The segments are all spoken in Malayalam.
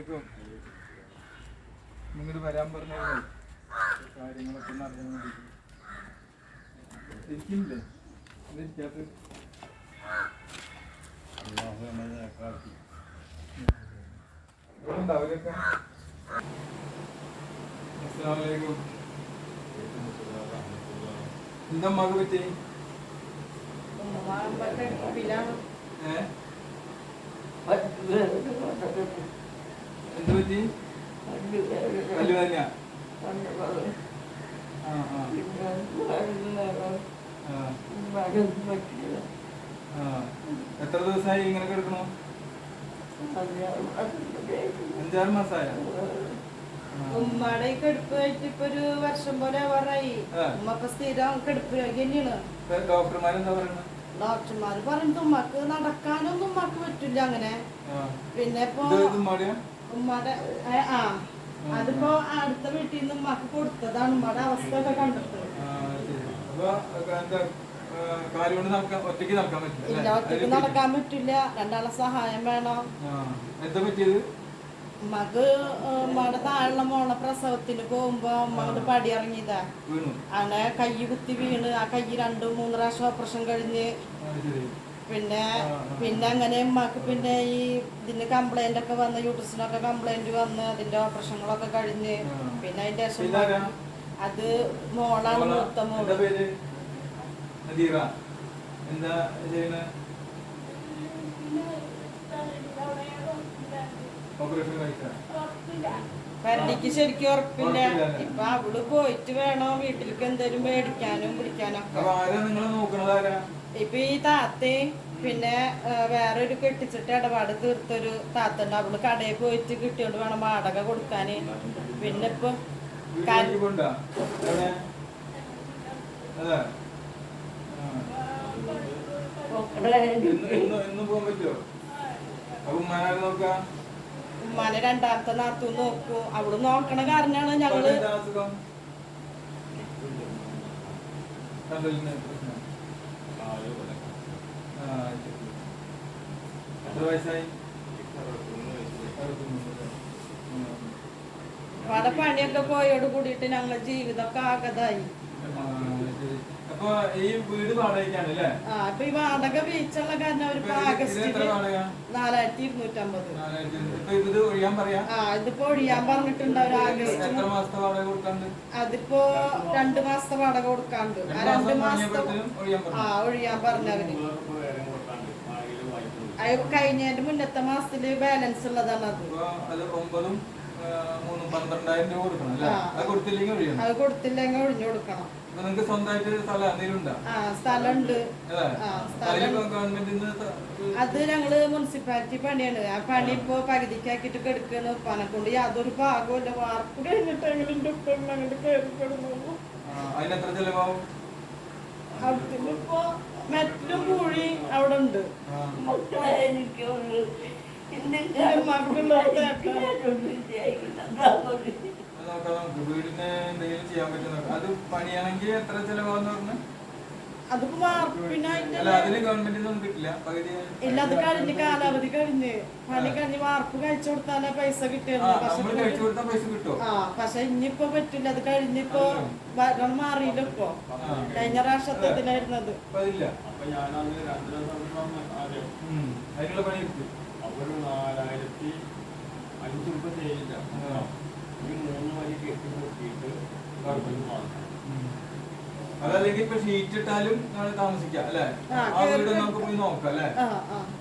അസ്സലാമലൈക്കും. നിങ്ങൾ വരാൻ പറഞ്ഞു കാര്യങ്ങളൊക്കെ ഒന്ന് അറിയാൻ വേണ്ടിയിട്ട് ഇരിക്കില്ലേ എന്താ ഇരിക്കാത്തത് ഇവിടെ അവരൊക്കെ? അസ്സലാമലൈക്കും. എന്താ മക പറ്റി ഏ? എന്ത് പറ്റി? പല്ല് വേദന ആ ആ. ആ. ആ. എത്ര ദിവസമായി ഇങ്ങനെ കിടക്കണോ? അഞ്ചാറ് മാസമായ ഉമ്മയുടെ കെടുപ്പ് കഴിഞ്ഞിട്ട് ഇപ്പൊ ഒരു വർഷം പോലെ ആവാറായി. ഉമ്മ ഇപ്പൊ സ്ഥിരം കെടുപ്പ് തന്നെയാണ് ഡോക്ടർമാരെന്താ പറയുന്നത് ഡോക്ടർമാര് പറഞ്ഞിട്ട് ഉമ്മക്ക് നടക്കാനൊന്നും ഉമ്മക്ക് പറ്റില്ല അങ്ങനെ. പിന്നെ ഇപ്പൊ ഉമ്മയുടെ ആ. അതിപ്പോ അടുത്ത വീട്ടിൽ നിന്ന് ഉമ്മക്ക് കൊടുത്തതാണ്. ഉമ്മയുടെ അവസ്ഥ ഒക്കെ കണ്ടിട്ട് ഒറ്റയ്ക്ക് നടക്കാൻ പറ്റില്ല രണ്ടാളെ സഹായം വേണം. എന്താ പറ്റിയത്? ഉമ്മക്ക് ഉമ്മയുടെ താഴെ മോളെ പ്രസവത്തിന് പോകുമ്പോ ഉമ്മയുടെ പടി ഇറങ്ങിയതാ അങ്ങനെ കൈ കുത്തി വീണ്. ആ കൈ രണ്ട് മൂന്ന് പ്രാവശ്യം ഓപ്പറേഷൻ കഴിഞ്ഞ് പിന്നെ. പിന്നെ അങ്ങനെ ഉമ്മാക്ക് പിന്നെ ഈ ഇതിന് കംപ്ലൈന്റ് ഒക്കെ വന്ന് യൂട്രസിനൊക്കെ കംപ്ലൈന്റ് വന്ന് അതിന്റെ ഓപ്പറേഷനുകളൊക്കെ കഴിഞ്ഞ് പിന്നെ അതിന്റെ ശേഷം അത് മോളാണ് മൊത്തം മോൾ. എന്താ ശരിക്കും ഉറപ്പില്ല. ഇപ്പൊ അവൾ പോയിട്ട് വേണോ? വീട്ടിലേക്ക് എന്തേലും മേടിക്കാനും പിടിക്കാനും ഒക്കെ ഇപ്പൊ ഈ താത്തയും പിന്നെ വേറെ ഒരു കെട്ടിച്ചിട്ട് ഇടപാട് തീർത്തൊരു താത്തണ്ട് അവൾ കടയിൽ പോയിട്ട് കിട്ടിയോണ്ട് വേണം വാടക കൊടുക്കാന്. പിന്നെ ഇപ്പൊ ഉമ്മാനെ രണ്ടാമത്തെ നാത്തു നോക്കൂ. അവൾ നോക്കണ കാരണാണ് ഞങ്ങൾ ഉപ്പാക്ക് എന്താ അസുഖം കണ്ടലിന് പ്രശ്നം ആ ശരി എത്ര വയസ്സായി പോയോട് കൂടിയിട്ട് ഞങ്ങളെ ജീവിതമൊക്കെ ആകതായി. അപ്പൊ ഈ വീട് വാടകയ്ക്കാണ് അല്ലേ? ആ ഇപ്പൊ ഈ വാടക വീഴ്ചയുള്ള കാരണം ഇത് ആഗസ്റ്റിൽ നാലായിരത്തി ഇരുന്നൂറ്റമ്പത് ഇത് ഒഴിയാൻ പറയാ? ആ ഇതിപ്പോ ഒഴിയാൻ പറഞ്ഞിട്ടുണ്ട് അവർ എത്ര ആഗസ്റ്റിന് മാസത്തെ വാടക കൊടുക്കാണ്ട്? അതിപ്പോ രണ്ട് മാസത്തെ വാടക കൊടുക്കാണ്ട്. ആ രണ്ട് രണ്ട് മാസം മാസത്തെ ആ ഒഴിയാൻ പറഞ്ഞവര്. അത് കഴിഞ്ഞതിന്റെ മുന്നത്തെ മാസത്തിൽ ബാലൻസ് ഉള്ളതാണ് അത്. അപ്പൊ അത് ഒമ്പതും മൂന്നും പന്ത്രണ്ടായിരം രൂപ കൊടുക്കണം അല്ലേ? അത് കൊടുത്തില്ലെങ്കിൽ ഒഴിയണം അത് കൊടുത്തില്ലെങ്കിൽ ഒഴിഞ്ഞു കൊടുക്കണം. നിങ്ങൾക്ക് സ്വന്തമായിട്ട് സ്ഥലം എന്തെങ്കിലും ഉണ്ടോ സ്ഥലമുണ്ട്. അത്. ഞങ്ങൾ മുനിസിപ്പാലിറ്റി പണിയാണ്. ആ പണി ഇപ്പൊ പകുതിക്കാക്കിട്ട് കെടുക്കുന്ന ഉപ്പാനെ കൊണ്ട്. യാതൊരു ഭാഗമില്ല വാർപ്പ് കഴിഞ്ഞിട്ടെങ്കിലും ഉപ്പ അങ്ങോട്ട് കയറി കിടന്നു അതിനെത്ര മെറ്റലും കൂഴി അവിടെ ഉണ്ട്. അത് നോക്കാം നമുക്ക് വീടിന് എന്തെങ്കിലും ചെയ്യാൻ അത് പണിയാണെങ്കിൽ എത്ര ചെലവാന്ന് പറഞ്ഞു? ഇല്ല അത് കഴിഞ്ഞ് കാലാവധി കഴിഞ്ഞ്. പണി കഴിഞ്ഞ് വാർപ്പ് കഴിച്ചു കൊടുത്താലേ പൈസ കിട്ടിയിരുന്നു പക്ഷെ ഇനിയിപ്പോ പറ്റില്ല. അത് കഴിഞ്ഞിപ്പോ ഭരണം മാറിയില്ല ഇപ്പൊ. കഴിഞ്ഞ രാഷ്ട്രത്തിലായിരുന്നത്. അതിനുള്ള പണി ഒരു നാലായിരത്തി ചെയ്യില്ല ആ. ഈ മൂന്ന് വരി കെട്ടി നോക്കിയിട്ട് കറുപ്പിന് വാങ്ങണം അതല്ലെങ്കിൽ ഇപ്പൊ ഷീറ്റ് ഇട്ടാലും താമസിക്കാം അല്ലെ? ആ, വീട് നമുക്ക് പോയി നോക്കാം അല്ലെ?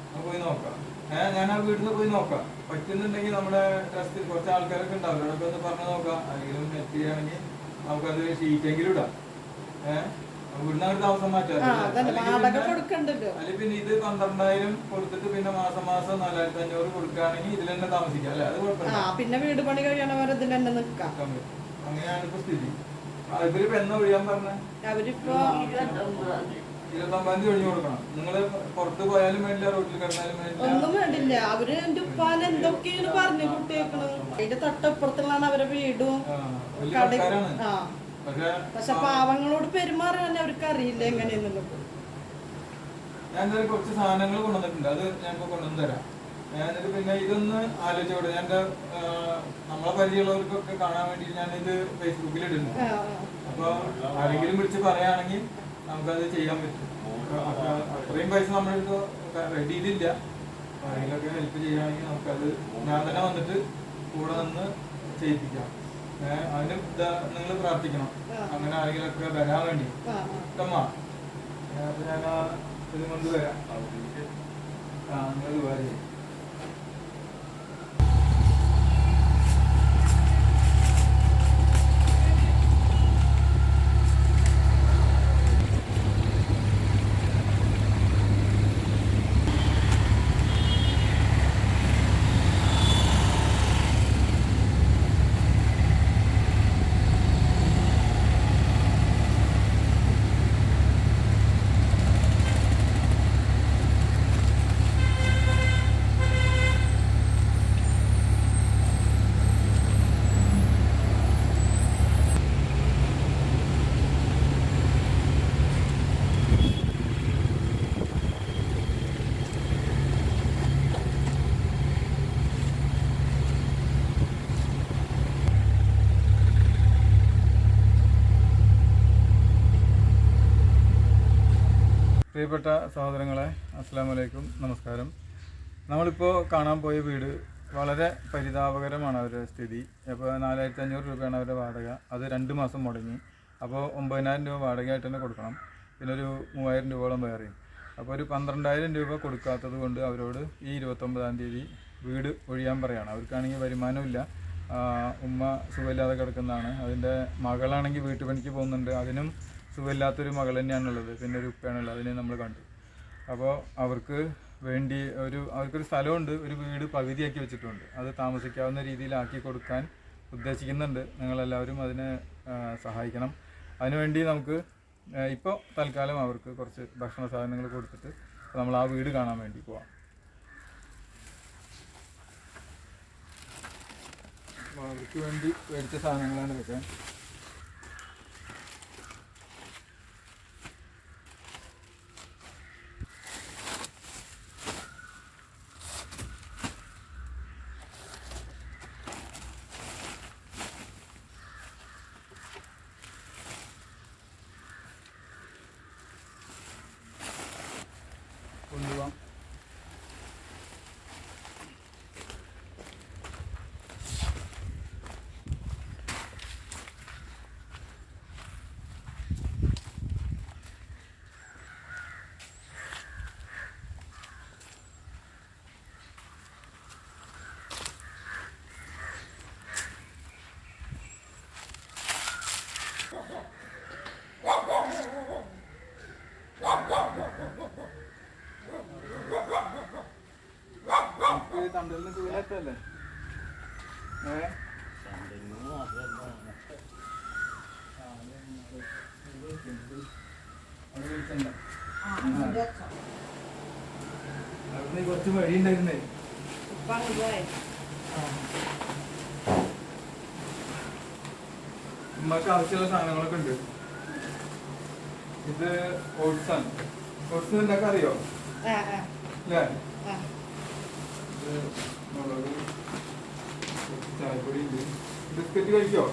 നമുക്ക് പോയി നോക്കാം. ഏഹ് ഞാൻ ആ വീട്ടിൽ പോയി നോക്കാം. പറ്റുന്നുണ്ടെങ്കിൽ നമ്മുടെ ട്രസ്റ്റിൽ കുറച്ച് ആൾക്കാരൊക്കെ ഉണ്ടാവില്ല? അവരൊക്കെ ഒന്ന് പറഞ്ഞു നോക്കാം. അല്ലെങ്കിലും നെറ്റ് ചെയ്യുകയാണെങ്കിൽ നമുക്കത് ഷീറ്റെങ്കിലും ഇടാം. ഏഹ് വാടക കൊടുക്കണ്ടല്ലോ. പിന്നെ ഇത് പന്ത്രണ്ടായിരം കൊടുത്തിട്ട് പിന്നെ മാസം മാസം നാലായിരത്തി അഞ്ഞൂറ് കൊടുക്കുകയാണെങ്കിൽ ഇതിൽ തന്നെ താമസിക്കാം. അല്ലെ? അത് ആ കുഴപ്പമില്ല പിന്നെ വീട് പണി കഴിയണവരെ ഇതിൽ തന്നെ നിക്കാം നിൽക്കാൻ പറ്റും. അങ്ങനെയാണ് ഇപ്പൊ സ്ഥിതി. ആ, ഇവരിപ്പോ എന്നാ ഒഴിയാൻ പറഞ്ഞ? അവരിപ്പോ ഇരുപത്തൊമ്പതാം തീയതി ഒഴിഞ്ഞു കൊടുക്കണം. നിങ്ങൾ പുറത്ത് പോയാലും വേണ്ടില്ല റോഡിൽ കിടന്നാലും വേണ്ടില്ല. ഒന്നും വേണ്ടില്ല. അവർ എന്റെ ഉപ്പാൻ എന്തൊക്കെയാണ് പറഞ്ഞു കുട്ടിയേക്കണ് അതിന്റെ തൊട്ടപ്പുറത്തുള്ളതാണ് അവരെ വീടും. കട ആ. പക്ഷെ പാവങ്ങളോട് പെരുമാറാൻ അവർക്ക് അറിയില്ല എങ്ങനെയെന്നുള്ളത്. ഞാൻ കുറച്ച് സാധനങ്ങൾ കൊണ്ടുവന്നിട്ടുണ്ട്. അത് ഞാൻ ഇപ്പൊ കൊണ്ടുവന്ന് തരാം. എന്നിട്ട് പിന്നെ ഇതൊന്ന് ആലോചിച്ചോട്ടെ ഞാൻ നമ്മളെ പരിചയമുള്ളവർക്കൊക്കെ കാണാൻ വേണ്ടി ഞാൻ ഇത് ഫേസ്ബുക്കിൽ ഇടുന്നു. അപ്പൊ ആരെങ്കിലും വിളിച്ച് പറയുകയാണെങ്കിൽ നമുക്കത് ചെയ്യാൻ പറ്റും. അത്രയും പൈസ നമ്മളെടുത്ത് റെഡിയിലില്ല ആരെങ്കിലൊക്കെ ഹെൽപ്പ് ചെയ്യുകയാണെങ്കിൽ നമുക്കത് ഞാൻ തന്നെ വന്നിട്ട് കൂടെ നിന്ന് ചെയ്യിപ്പിക്കാം. അതിന് നിങ്ങൾ പ്രാർത്ഥിക്കണം. അങ്ങനെ ആരെങ്കിലൊക്കെ വരാൻ വേണ്ടി. ഇഷ്ടമ്മ ഞാൻ ആ ഇത് കൊണ്ട് വരാം ആ നിങ്ങൾ വരെ പ്രിയപ്പെട്ട സഹോദരങ്ങളെ അസ്സാം വലൈക്കും നമസ്കാരം. നമ്മളിപ്പോൾ കാണാൻ പോയ വീട് വളരെ പരിതാപകരമാണ് അവരുടെ സ്ഥിതി. അപ്പോൾ നാലായിരത്തി അഞ്ഞൂറ് രൂപയാണ് അവരുടെ വാടക. അത് രണ്ട് മാസം മുടങ്ങി. അപ്പോൾ ഒമ്പതിനായിരം രൂപ വാടകയായിട്ട് തന്നെ കൊടുക്കണം. പിന്നെ ഒരു മൂവായിരം രൂപയോളം വേറെയും. അപ്പോൾ ഒരു പന്ത്രണ്ടായിരം രൂപ കൊടുക്കാത്തത് കൊണ്ട് അവരോട് ഈ ഇരുപത്തൊമ്പതാം തീയതി വീട് ഒഴിയാൻ പറയുകയാണ് അവർക്കാണെങ്കിൽ വരുമാനമില്ല. ഉമ്മ സുഖമില്ലാതെ കിടക്കുന്നതാണ്. അതിന്റെ മകളാണെങ്കിൽ വീട്ടുപണിക്ക് പോകുന്നുണ്ട്. അതിനും സുഖമില്ലാത്തൊരു മകൾ തന്നെയാണുള്ളത്. പിന്നെ ഒരു ഉപ്പയാണുള്ളത്. അതിനെ നമ്മൾ കണ്ടു. അപ്പോൾ അവർക്ക് വേണ്ടി ഒരു അവർക്കൊരു സ്ഥലമുണ്ട്. ഒരു വീട് പകുതിയാക്കി വെച്ചിട്ടുണ്ട്. അത് താമസിക്കാവുന്ന രീതിയിലാക്കി കൊടുക്കാൻ ഉദ്ദേശിക്കുന്നുണ്ട്. നിങ്ങളെല്ലാവരും അതിനെ സഹായിക്കണം. അതിനുവേണ്ടി നമുക്ക് ഇപ്പോൾ തൽക്കാലം അവർക്ക് കുറച്ച് ഭക്ഷണ സാധനങ്ങൾ കൊടുത്തിട്ട് നമ്മൾ ആ വീട് കാണാൻ വേണ്ടി പോവാം. അവർക്ക് വേണ്ടി മേടിച്ച സാധനങ്ങളാണ് ഇതൊക്കെ കൊണ്ടുപോകാം നമുക്ക് തണ്ടലിന് സുഖമില്ലാത്തല്ലേ ഏ അവിടെ വിളിച്ചണ്ട. അവിടുന്ന് കുറച്ച് വഴി ഉണ്ടായിരുന്നേ. ഉമ്മക്ക് ആവശ്യമുള്ള സാധനങ്ങളൊക്കെ ഉണ്ട് ഇത് ഓട്സാണ് ഓട്സ് ഉണ്ടാക്കാൻ അറിയോ അല്ലേ ഇത് മുളക് കുറച്ച് ചായപ്പൊടി ഉണ്ട് ബിസ്ക്കറ്റ് കഴിക്കോ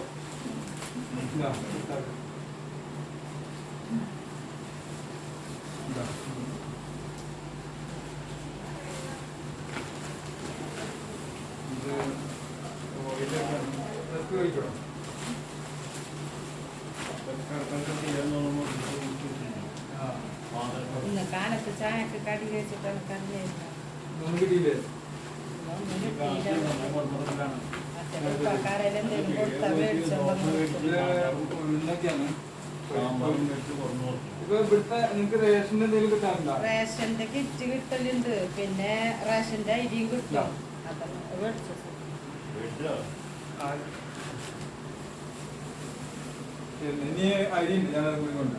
ഇതാ, ഇതാ. ഇതാ. ഇത് ഓയിലൊക്കെ ബിസ്ക്കറ്റ് കഴിക്കോ ആ. ഇന്ന് കാലത്ത് ചായക്ക് കടി കഴിച്ചിട്ടാണ് കറിയായിരുന്നു ഒന്നും റേഷന്റെ കിറ്റ് കിട്ടലുണ്ട്. പിന്നെ റേഷന്റെ അരിയും കിട്ടും. ഇനി അരി ഉണ്ട് ഞാൻ കൊണ്ട്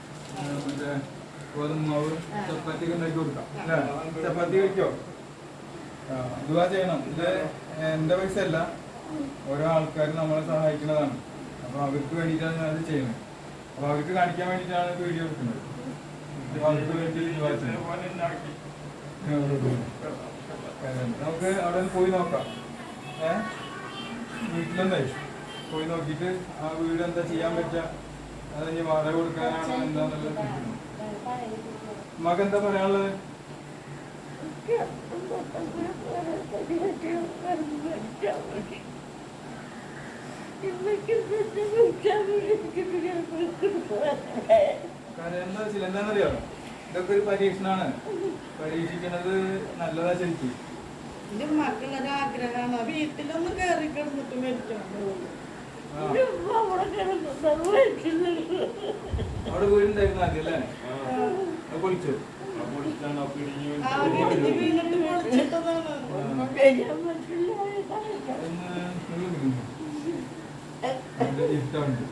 ഇതുവാ ചെയ്യണം. ഇത് എന്റെ പൈസ അല്ല ഓരോ ആൾക്കാർ നമ്മളെ സഹായിക്കുന്നതാണ്. അപ്പൊ അവർക്ക് വേണ്ടിയിട്ടാണ് ഞാനത് ചെയ്യുന്നത്. അപ്പൊ അവർക്ക് കാണിക്കാൻ വേണ്ടിയിട്ടാണ് വീഡിയോ എടുക്കുന്നത്. നമുക്ക് അവിടെ പോയി നോക്കാം. ഏ? വീട്ടിലെന്തായി പോയി നോക്കിയിട്ട് ആ വീട് എന്താ ചെയ്യാൻ പറ്റുക? അത് ഇനി വാടക കൊടുക്കാനാണോ? എന്താന്നുള്ളത് മകെന്താ പറയാനുള്ളത്? വെച്ചാൽ എന്താണെന്നറിയോ? ഇതൊക്കെ ഒരു പരീക്ഷണാണ് പരീക്ഷിക്കുന്നത് നല്ലതാ ശരിക്കും. എന്റെ മക്കളൊരു ആഗ്രഹമാണ്. വീട്ടിലൊന്ന് കയറി കിടന്നിട്ട് മരിക്കണം ആ. അവിടെ വീടുണ്ടായിരുന്നു ആദ്യം അല്ലേ? ആ, ഇഷ്ടമുണ്ട്.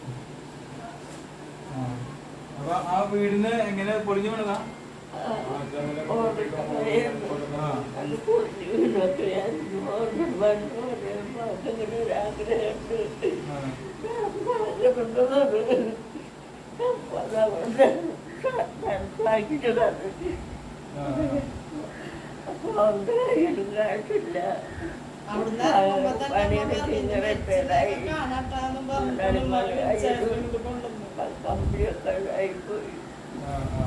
അപ്പൊ ആ വീടിന് എങ്ങനെ പൊളിഞ്ഞു വീണതാ? ആ ചങ്ങല കൊണ്ടുപോയി ആ. ആ. ആ. അവിടുന്ന് ഇറങ്ങുമ്പോ തന്നെ അമ്മ പറഞ്ഞു, "ഇനി മരിച്ചതൊക്കെ കാണാട്ടാന്നും പറഞ്ഞിട്ടാണ് ഉമ്മ വിളിച്ചത് ഇങ്ങോട്ട് കൊണ്ടുവന്നത്. ആ, ആ.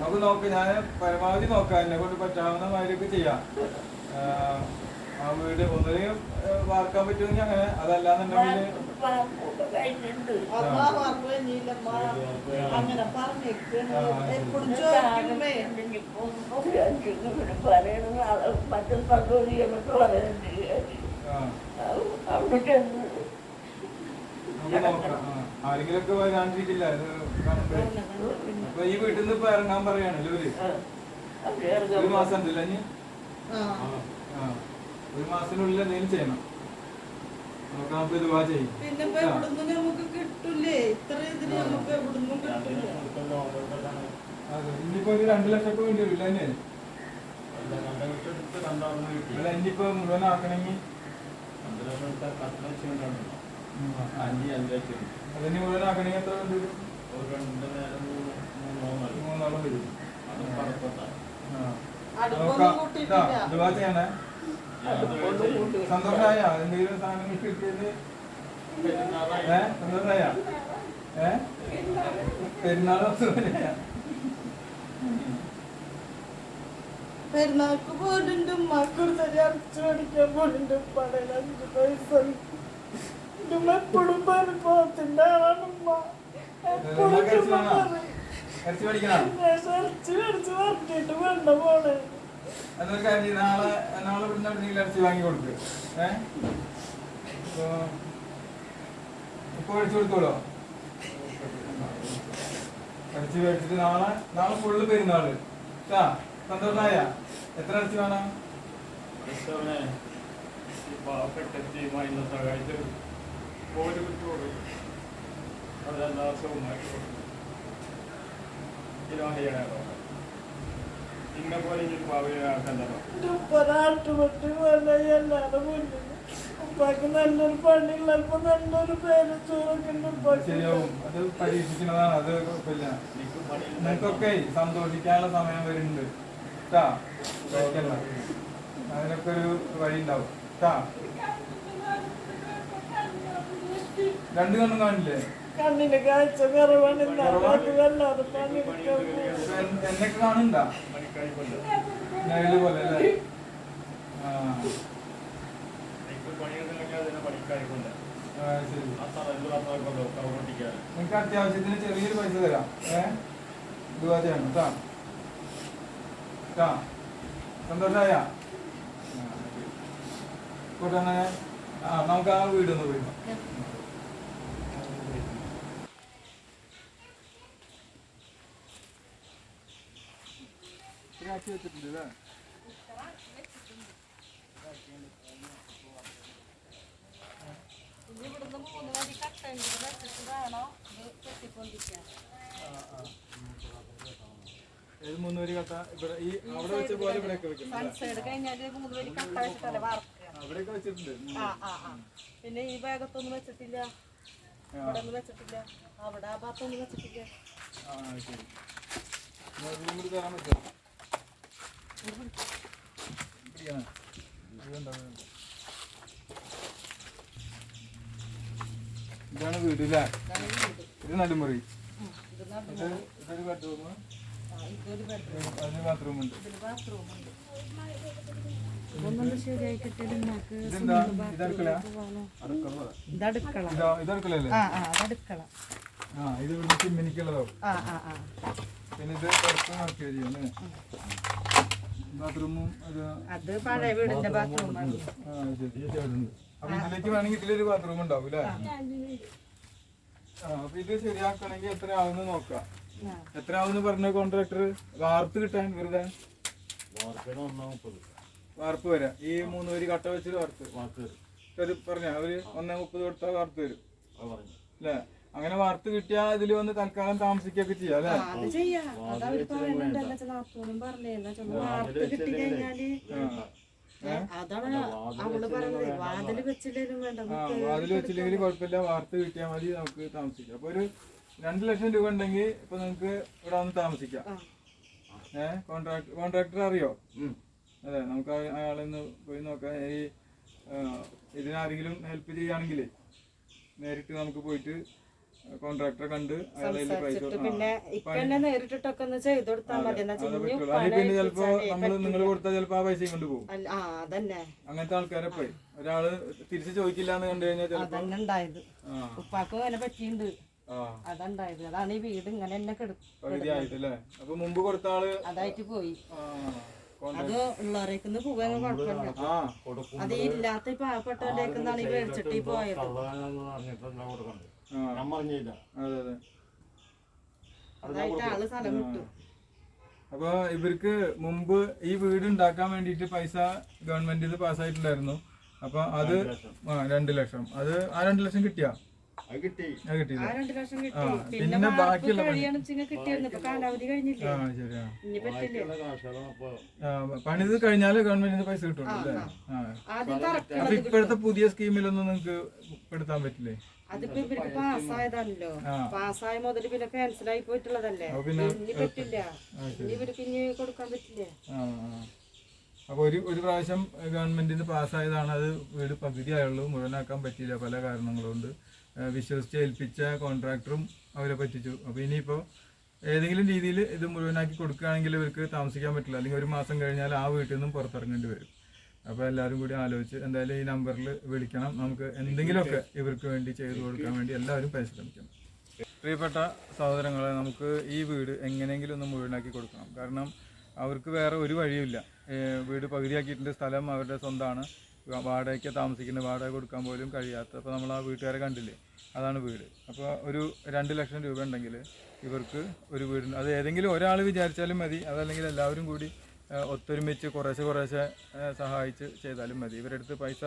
നമുക്ക് നോക്കി ഞാൻ പരമാവധി നോക്കാം എന്നെ കൊണ്ട് പറ്റാവുന്ന മാതിരിയൊക്കെ ചെയ്യാം ആ വീട് ഒന്നിനെയും വാർക്കാൻ പറ്റുമെങ്കിൽ അങ്ങനെ അതല്ലാന്നുണ്ടെങ്കിൽ കഴിഞ്ഞില്ലമ്മ. അങ്ങനെ എപ്പോഴും ചോദിക്കുമ്പേ. മറ്റു പറയുന്നുണ്ട്. വരാണ്ടിരിക്കില്ല. ഈ വീട്ടിൽ നിന്ന് ഇപ്പൊ ഇറങ്ങാൻ പറയാണല്ലോ ഒരു മാസം ഉണ്ടല്ലോ ഒരു മാസത്തിനുള്ളിൽ എന്തെങ്കിലും ചെയ്യണം നമുക്ക് നമുക്ക് ഇതുവാ ചെയ്യും പിന്നെ ഇപ്പൊ എവിടുന്നും നമുക്ക് കിട്ടൂലേ? ഇത്ര ഇതിന് നമുക്ക് എവിടുന്നും കിട്ടില്ല അതെ ഇനിയിപ്പോ ഒരു രണ്ടു ലക്ഷം ഒക്കെ വേണ്ടി വരില്ല തന്നെ അല്ല ഇനിയിപ്പോ മുഴുവൻ ആക്കണമെങ്കിൽ? അതിന് മുഴുവൻ ആക്കണമെങ്കിൽ എത്ര വേണ്ടി വരും? മൂന്നാളും വരും. ചെയ്യണേ. സന്തോഷമായ എന്തെങ്കിലും സാധനങ്ങൾ കിട്ടിയത്? ഏ? സന്തോഷമായ ഏ? പെരുന്നാൾ പെരുന്നാൾക്ക് പോലുണ്ട് ഉമ്മാക്കൊരു അരച്ചു മേടിക്കാൻ അഞ്ച് പൈസ. ഉമ്മ എപ്പോഴും പരിഭവത്തിന്റെ ആളാണ് ഉമ്മ. എപ്പോഴും ഉമ്മ ഉമ്മ കരച്ചിലാണോ? പറയും. ഇറച്ചി പഠിക്കണം ലേശം ഇറച്ചി മേടിച്ച് വരട്ടിയിട്ട് വേണ്ട പോണേ എന്നൊരു കാര്യം. നാളെ നാളെ ഇവിടുന്ന് എവിടെയെങ്കിലും ഇറച്ചി വാങ്ങി കൊടുക്ക്. ഏ? ഇപ്പൊ ഇപ്പൊ മേടിച്ചു കൊടുത്തോളോ? ഇറച്ചി മേടിച്ചിട്ട് നാളെ നാളെ ഫുള്ള് പെരുന്നാൾ. ആ സന്തോഷമായ എത്ര ഇറച്ചി വേണം? പാവപ്പെട്ട ടീമായി സഹായിച്ച് പോര് വിട്ടുകൊടു അതെല്ലാ സൗമാക്കി കൊടുക്കും. കിലോഹയാണോ പോലെ ഇനി പാവയാക്കണ്ടോ മുന്നിൽ. ഉപ്പാക്ക് നല്ലൊരു പണിയുള്ളപ്പോ നല്ലൊരു പേര് ശരിയാവും. അത് പരീക്ഷിക്കുന്നതാണ്. അത് കുഴപ്പമില്ല എനിക്ക് നിങ്ങൾക്കൊക്കെ സന്തോഷിക്കാനുള്ള സമയം വരുന്നുണ്ട്. ട്ടാ. അതിനൊക്കെ ഒരു വഴി ഉണ്ടാവും. ട്ടാ. രണ്ടു കണ്ണും കാണില്ലേ? കണ്ണിന് കാഴ്ച കുറവാണ് അത്യാവശ്യത്തിന് ചെറിയൊരു പൈസ തരാം ഏ ഇതുവാ ചെയ്യണം കേട്ടാ കേട്ടാ സന്തോഷമായ ആ നമുക്ക് ആ വീടൊന്ന് പോയി. ഇതാക്കി വെച്ചിട്ടുണ്ട് അല്ലേ? ഇവിടുന്ന് മൂന്ന് ഇത് ഏത് മൂന്ന് വരി കട്ട ഇവിടെ ഈ അവിടെ വെച്ച പോലെ ഇവിടെയൊക്കെ അവിടെയൊക്കെ വെച്ചിട്ടുണ്ട് പിന്നെ ഈ ഭാഗത്തൊന്നും വെച്ചിട്ടില്ല. ഇവിടെ ഒന്നും വെച്ചിട്ടില്ല. അവിടെ ആ ഭാഗത്തൊന്നും വെച്ചിട്ടില്ല. ആ ശരി. തരാൻ പറ്റുമോ. ഇതാണ് വീട് അല്ലേ ഇത് നടുമുറി. ഇതൊരു ബെഡ്റൂം അതിന് ബാത്റൂം ഉണ്ട്. ഇത് ഇവിടെ ചിമ്മിനിക്കുള്ളതോ പിന്നെ ഇത് പുറത്ത് നോക്കിയാൽ ബാത്റൂമും ഒരു അത് പഴയ വീടിന്റെ ബാത്റൂമാണ്. അപ്പൊ ഇതിലേക്ക് വേണമെങ്കിൽ ഇതിലൊരു ബാത്റൂം ഉണ്ടാവും അല്ലേ ആ അപ്പൊ ഇത് ശരിയാക്കണമെങ്കിൽ എത്ര ആവുമെന്ന് നോക്കാം. എത്ര ആവുമെന്ന് പറഞ്ഞ കോൺട്രാക്ടർ വാർപ്പ് കിട്ടാൻ വെറുതെ? വാർപ്പ് വരാം. ഈ മൂന്ന് പേര് കട്ട വെച്ച് വാർപ്പ്. ഒരു പറഞ്ഞ അവർ ഒന്നേ മുപ്പത് കൊടുത്താൽ വാർപ്പ് വരും. പറഞ്ഞു. അല്ലേ അങ്ങനെ വറുത്ത് കിട്ടിയാ ഇതിൽ വന്ന് തൽക്കാലം താമസിക്കൊക്കെ ചെയ്യാം അല്ലേ? അത് ചെയ്യാം. അവർ കിട്ടി കഴിഞ്ഞാൽ അതാണ് അവൾ പറഞ്ഞത്. വാതിൽ വെച്ചില്ലേലും വേണ്ട ആ വാതിൽ വെച്ചില്ലെങ്കിൽ കുഴപ്പമില്ല. വാർത്ത കിട്ടിയാൽ മതി നമുക്ക് താമസിക്കാം. അപ്പൊ ഒരു രണ്ട് ലക്ഷം രൂപ ഉണ്ടെങ്കിൽ ഇപ്പൊ നമുക്ക് ഇവിടെ വന്ന് താമസിക്കാം. ഏഹ് കോൺട്രാക്ട് കോൺട്രാക്ടർ അറിയോ? അതെ നമുക്ക് അയ- അയാളെ ഒന്ന് പോയി നോക്കാം. ഈ ഇതിനാരെങ്കിലും ഹെൽപ്പ് ചെയ്യുകയാണെങ്കിൽ നേരിട്ട് നമുക്ക് പോയിട്ട് കോൺട്രാക്ടറെ കണ്ട് പിന്നെ ഇക്കന്നെ നേരിട്ടിട്ടൊക്കെ ഒന്ന് ചെയ്ത് കൊടുത്താൽ മതി എന്നാ പിന്നെ ചിലപ്പോ നമ്മൾ നിങ്ങൾ കൊടുത്താൽ ചിലപ്പോ ആ പൈസയും കൊണ്ട് പോകും. ആ അതന്നെ. അങ്ങനത്തെ ആൾക്കാരെ പോയി ഒരാൾ തിരിച്ച് ചോദിക്കില്ല എന്ന് കണ്ടു കഴിഞ്ഞാൽ അതന്നെ ഉണ്ടായത്. ഉപ്പാക്കും അങ്ങനെ പറ്റിയിട്ടുണ്ട് അതുണ്ടായത്. അതാണ് ഈ വീട് ഇങ്ങനെ കിടക്കും ആയിട്ടല്ലേ? അപ്പൊ മുമ്പ് കൊടുത്ത ആൾ അതായിട്ട് പോയി. അത് ഉള്ളവരേക്ക് പോകാൻ കുഴപ്പമില്ല. ആ അത് ഇല്ലാത്ത ഈ പാവപ്പെട്ടവരേക്കുന്നാണ് ഈ മേടിച്ചിട്ട് പോയത്. അതെ അതെ. ആൾ സ്ഥലം അപ്പൊ ഇവർക്ക് മുമ്പ് ഈ വീട് ഉണ്ടാക്കാൻ വേണ്ടിയിട്ട് പൈസ ഗവൺമെന്റിൽ പാസ്സായിട്ടുണ്ടായിരുന്നു. അപ്പൊ അത് ആ രണ്ട് ലക്ഷം. അത് ആ രണ്ട് ലക്ഷം കിട്ടിയാ? പിന്നെ ബാക്കിയുള്ള അപ്പൊ പണിത് കഴിഞ്ഞാൽ ഗവൺമെന്റിന് പൈസ കിട്ടുള്ളൂ അല്ലേ? അപ്പൊ ഇപ്പോഴത്തെ പുതിയ സ്കീമിലൊന്നും നിങ്ങക്ക് പെടുത്താൻ പറ്റില്ലേ? അതിപ്പോ ഇവർക്ക് പാസ്സായതാണല്ലോ. ആ. പാസ്സായ മുതൽ പിന്നെ ക്യാൻസൽ ആയി പോയിട്ടുള്ളതല്ലേ? അപ്പൊ ഇനി പറ്റില്ല. ഇനി ഇവർക്ക് ഇനി കൊടുക്കാൻ പറ്റില്ല. ആ ആ. ഒരു ഒരു പ്രാവശ്യം ഗവൺമെന്റിന് പാസ്സായതാണ്. അത് വീട് പകുതി ആയുള്ളൂ. മുഴുവനാക്കാൻ പറ്റിയില്ല പല കാരണങ്ങളുണ്ട്. വിശ്വസിച്ച് ഏൽപ്പിച്ച കോൺട്രാക്ടറും അവരെ പറ്റിച്ചു. അപ്പൊ ഇനിയിപ്പോ ഏതെങ്കിലും രീതിയിൽ ഇത് മുഴുവനാക്കി കൊടുക്കുകയാണെങ്കിൽ ഇവർക്ക് താമസിക്കാൻ പറ്റില്ല. അല്ലെങ്കിൽ ഒരു മാസം കഴിഞ്ഞാൽ ആ വീട്ടിൽ നിന്നും പുറത്തിറങ്ങേണ്ടി വരും. അപ്പോൾ എല്ലാവരും കൂടി ആലോചിച്ച് എന്തായാലും ഈ നമ്പറിൽ വിളിക്കണം. നമുക്ക് എന്തെങ്കിലുമൊക്കെ ഇവർക്ക് വേണ്ടി ചെയ്തു കൊടുക്കാൻ വേണ്ടി എല്ലാവരും പരിശ്രമിക്കണം. പ്രിയപ്പെട്ട സഹോദരങ്ങളെ നമുക്ക് ഈ വീട് എങ്ങനെയെങ്കിലും ഒന്ന് മുഴുവനാക്കി കൊടുക്കണം. കാരണം അവർക്ക് വേറെ ഒരു വഴിയുമില്ല. വീട് പകുതിയാക്കിയിട്ടുണ്ട്. സ്ഥലം അവരുടെ സ്വന്തമാണ് വാടകയ്ക്ക് താമസിക്കുന്ന വാടക കൊടുക്കാൻ പോലും കഴിയാത്ത അപ്പോൾ നമ്മൾ ആ വീട്ടുകാരെ കണ്ടില്ലേ? അതാണ് വീട്. അപ്പോൾ ഒരു രണ്ട് ലക്ഷം രൂപ ഉണ്ടെങ്കിൽ ഇവർക്ക് ഒരു വീടുണ്ട് അത് ഏതെങ്കിലും ഒരാൾ വിചാരിച്ചാലും മതി. അതല്ലെങ്കിൽ എല്ലാവരും കൂടി ഒത്തൊരുമിച്ച് കുറേശ്ശെ കുറേശ്ശെ സഹായിച്ച് ചെയ്താലും മതി. ഇവരുടെ അടുത്ത് പൈസ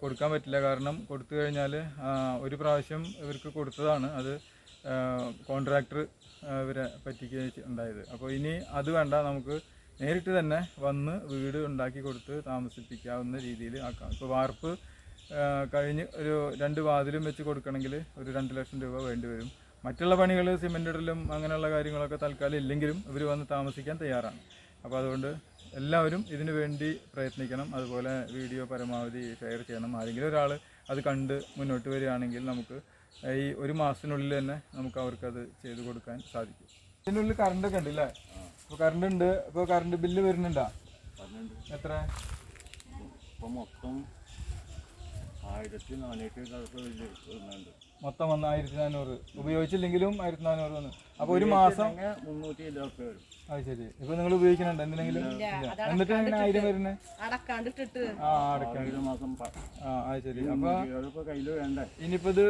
കൊടുക്കാൻ പറ്റില്ല. കാരണം കൊടുത്തു കഴിഞ്ഞാൽ ഒരു പ്രാവശ്യം ഇവർക്ക് കൊടുത്തതാണ് അത് കോൺട്രാക്ടർ ഇവരെ പറ്റിക്കുകയും ഉണ്ടായത്. അപ്പോൾ ഇനി അത് വേണ്ട. നമുക്ക് നേരിട്ട് തന്നെ വന്ന് വീട് ഉണ്ടാക്കി കൊടുത്ത് താമസിപ്പിക്കാവുന്ന രീതിയിൽ ആക്കാം. ഇപ്പോൾ വാർപ്പ് കഴിഞ്ഞ് ഒരു രണ്ട് വാതിലും വെച്ച് കൊടുക്കണമെങ്കിൽ ഒരു രണ്ട് ലക്ഷം രൂപ വേണ്ടി വരും. മറ്റുള്ള പണികൾ സിമെന്റ് ഇടലും അങ്ങനെയുള്ള കാര്യങ്ങളൊക്കെ തൽക്കാലം ഇല്ലെങ്കിലും ഇവർ വന്ന് താമസിക്കാൻ തയ്യാറാണ്. അപ്പോൾ അതുകൊണ്ട് എല്ലാവരും ഇതിനു വേണ്ടി പ്രയത്നിക്കണം. അതുപോലെ വീഡിയോ പരമാവധി ഷെയർ ചെയ്യണം. ആരെങ്കിലും ഒരാൾ അത് കണ്ട് മുന്നോട്ട് വരികയാണെങ്കിൽ നമുക്ക് ഈ ഒരു മാസത്തിനുള്ളിൽ തന്നെ നമുക്ക് അവർക്കത് ചെയ്തു കൊടുക്കാൻ സാധിക്കും. ഇതിനുള്ളിൽ കറണ്ട് ഒക്കെ അപ്പോൾ കറണ്ട് ഉണ്ട്. ഇപ്പോൾ കറണ്ട് ബില്ല് വരുന്നുണ്ടോ? എത്ര? ഇപ്പോൾ മൊത്തം ആയിരത്തി നാനൂറ്റി വരുന്നുണ്ട്. മൊത്തം വന്ന് ആയിരത്തി നാനൂറ് ഉപയോഗിച്ചില്ലെങ്കിലും ആയിരത്തി നാനൂറ് വന്ന്. അപ്പൊ ഒരു മാസം മുന്നൂറ്റി ഇരുപത് വരും. അത് ശരി. ഇപ്പൊ നിങ്ങൾ ഉപയോഗിക്കുന്നുണ്ട് എന്തിനെങ്കിലും. എന്നിട്ട് എങ്ങനെ ആയിരം അടക്കാണ്ടിട്ടിട്ട്. ആ അടക്കാണ്ട്. ആ അത് ശരി. അപ്പൊ കയ്യിൽ വേണ്ടേ? ഇനിയിപ്പോ ഇത്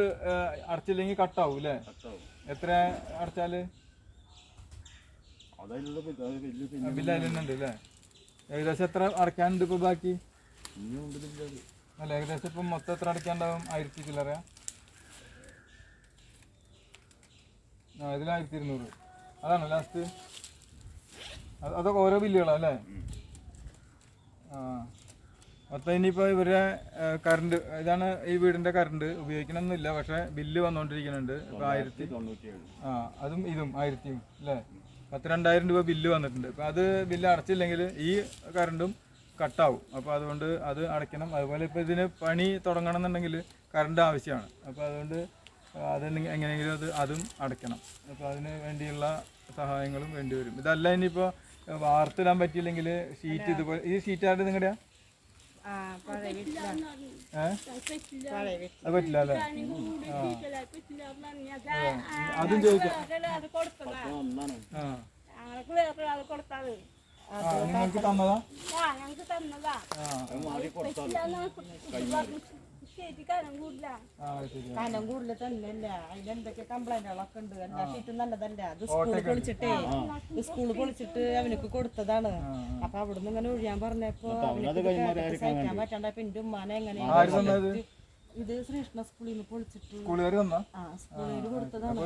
അടച്ചില്ലെങ്കിൽ കട്ടാവും. അല്ലേ എത്ര അടച്ചാൽ? അല്ലേ ഏകദേശം എത്ര അടയ്ക്കാനുണ്ട് ഇപ്പൊ ബാക്കി? അല്ല ഏകദേശം ഇപ്പം മൊത്തം എത്ര അടയ്ക്കാണ്ടാവും ആയിരത്തി ചില്ലറ? ആ ഇതിൽ ആയിരത്തി ഇരുന്നൂറ്. അതാണ് ലാസ്റ്റ് അതൊക്കെ ഓരോ ബില്ലുകളാണ് അല്ലേ? ആ. മൊത്തം ഇനിയിപ്പോൾ ഇവരുടെ കറണ്ട് ഇതാണ് ഈ വീടിന്റെ കറണ്ട് ഉപയോഗിക്കണമെന്നില്ല പക്ഷേ ബില്ല് വന്നുകൊണ്ടിരിക്കുന്നുണ്ട് ഇപ്പോൾ ആയിരത്തി ആ അതും ഇതും ആയിരത്തിയും അല്ലേ? പത്ത് രണ്ടായിരം രൂപ ബില്ല് വന്നിട്ടുണ്ട്. അപ്പോൾ അത് ബില്ല് അടച്ചില്ലെങ്കിൽ ഈ കറണ്ടും കട്ടാവും. അപ്പോൾ അതുകൊണ്ട് അത് അടയ്ക്കണം. അതുപോലെ ഇപ്പോൾ ഇതിന് പണി തുടങ്ങണം എന്നുണ്ടെങ്കിൽ കറണ്ട് ആവശ്യമാണ്. അപ്പോൾ അതുകൊണ്ട് അത് എങ്ങനെയെങ്കിലും അത് അതും അടയ്ക്കണം. അപ്പോൾ അതിന് വേണ്ടിയുള്ള സഹായങ്ങളും വേണ്ടിവരും ഇതല്ല ഇനിയിപ്പോൾ വാർത്തിടാൻ പറ്റിയില്ലെങ്കിൽ ഷീറ്റ് ഇതുപോലെ ഈ ഷീറ്റ് ആരുടെ നിങ്ങളുടെ അത് പറ്റില്ല അല്ലേ? അതും ചോദിക്കാം. നിങ്ങൾക്ക് തന്നതാ? ആ ഞങ്ങൾക്ക് തന്നതാ. ആ മാറി കൊടുത്താൽ ശരിക്കാനും കൂടില്ല. ആ ശരി കനം കൂടുതൽ തന്നെയല്ല? അതിന് എന്തൊക്കെ കംപ്ലൈന്റുകളൊക്കെ ഉണ്ട്. എല്ലാ ഷീറ്റും നല്ലതല്ല? അത് സ്കൂൾ പൊളിച്ചിട്ടേ. സ്കൂൾ പൊളിച്ചിട്ട് അവനക്ക് കൊടുത്തതാണ്. അപ്പൊ അവിടുന്ന് ഇങ്ങനെ ഒഴിയാൻ പറഞ്ഞപ്പോ അവനക്ക് സഹിക്കാൻ പറ്റാണ്ടപ്പോ എന്റെ ഉമ്മാനെ എങ്ങനെയാണ് ഇത് ശ്രീകൃഷ്ണ സ്കൂളിൽ നിന്ന് പൊളിച്ചിട്ട് സ്കൂളുകാർ കൊടുത്തതാണ്.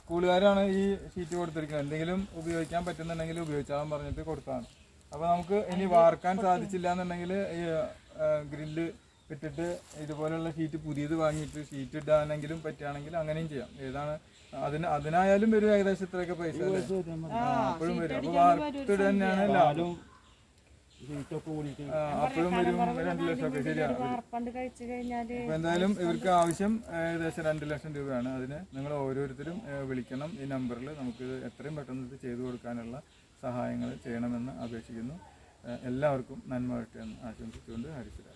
സ്കൂളുകാരാണ് ഈ ഷീറ്റ് കൊടുത്തിരിക്കുന്നത്. എന്തെങ്കിലും ഉപയോഗിക്കാൻ പറ്റുന്നുണ്ടെങ്കിൽ ഉപയോഗിച്ചാൽ പറഞ്ഞിട്ട് കൊടുത്താണ് അപ്പൊ നമുക്ക് ഇനി വാർക്കാൻ സാധിച്ചില്ല എന്നുണ്ടെങ്കിൽ ഈ ഗ്രില്ല് ഇട്ടിട്ട് ഇതുപോലെയുള്ള ഷീറ്റ് പുതിയത് വാങ്ങിയിട്ട് ഷീറ്റ് ഇടാനെങ്കിലും പറ്റുകയാണെങ്കിൽ അങ്ങനെയും ചെയ്യാം. ഏതാണ്? അതിന് അതിനായാലും വരും ഏകദേശം ഇത്രയൊക്കെ പൈസ അപ്പോഴും വരും. അപ്പൊ വാർത്തിട്ട് തന്നെയാണ് ലാഭം. അപ്പോഴും വരും. രണ്ട് ലക്ഷം ഒക്കെ ശരിയാണ്. അപ്പൊ എന്തായാലും ഇവർക്ക് ആവശ്യം ഏകദേശം രണ്ട് ലക്ഷം രൂപയാണ്. അതിന് നിങ്ങൾ ഓരോരുത്തരും വിളിക്കണം ഈ നമ്പറിൽ നമുക്ക് എത്രയും പെട്ടെന്ന് ഇത് ചെയ്തു കൊടുക്കാനുള്ള സഹായങ്ങൾ ചെയ്യണമെന്ന് അപേക്ഷിക്കുന്നു. എല്ലാവർക്കും നന്മ വരട്ടെ എന്ന് ആശംസിച്ചുകൊണ്ട് ഹരിശ്രാജ്